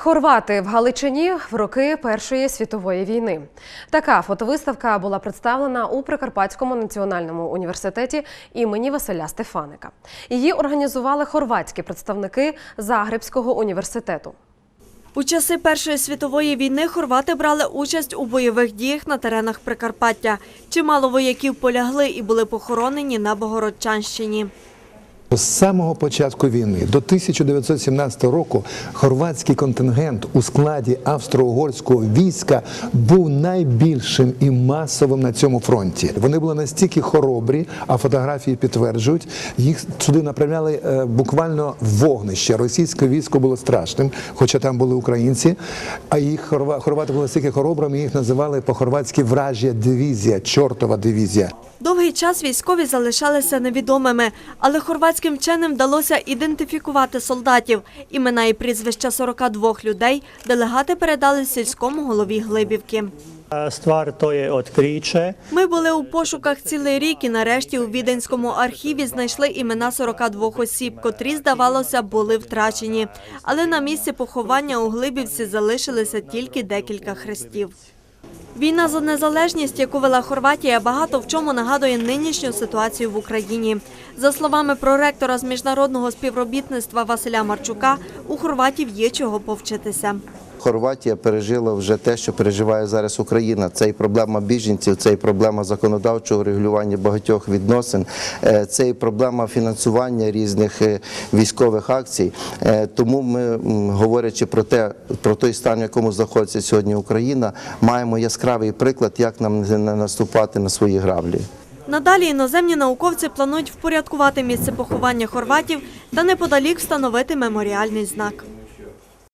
Хорвати в Галичині в роки Першої світової війни. Така фотовиставка була представлена у Прикарпатському національному університеті імені Василя Стефаника. Її організували хорватські представники Загребського університету. У часи Першої світової війни хорвати брали участь у бойових діях на теренах Прикарпаття. Чимало вояків полягли і були похоронені на Богородчанщині. З самого початку війни до 1917 року хорватський контингент у складі австро-угорського війська був найбільшим і масовим на цьому фронті. Вони були настільки хоробрі, а фотографії підтверджують, їх сюди направляли е, буквально вогнище. Російське військо було страшним, хоча там були українці. А їх хорва- хорвати були настільки хоробрими, їх називали по-хорватськи вражя дивізія, чортова дивізія. Довгий час військові залишалися невідомими, але хорватським вченим вдалося ідентифікувати солдатів. Імена і прізвища 42 людей делегати передали сільському голові Глибівки. Otkriće. Ми були у пошуках цілий рік і нарешті у Віденському архіві знайшли імена 42 осіб, котрі, здавалося, були втрачені. Але на місці поховання у Глибівці залишилися тільки декілька хрестів. Війна за незалежність, яку вела Хорватія, багато в чому нагадує нинішню ситуацію в Україні. За словами проректора з міжнародного співробітництва Василя Марчука, у хорватів є чого повчитися. Хорватія пережила вже те, що переживає зараз Україна. Це і проблема біженців, це і проблема законодавчого регулювання багатьох відносин, е, це і проблема фінансування різних е, військових акцій. Е, Тому ми, говорячи про те, про той стан, в якому знаходиться сьогодні Україна, маємо яскравий приклад, як нам не наступати на свої граблі. Надалі іноземні науковці планують впорядкувати місце поховання хорватів та неподалік встановити меморіальний знак.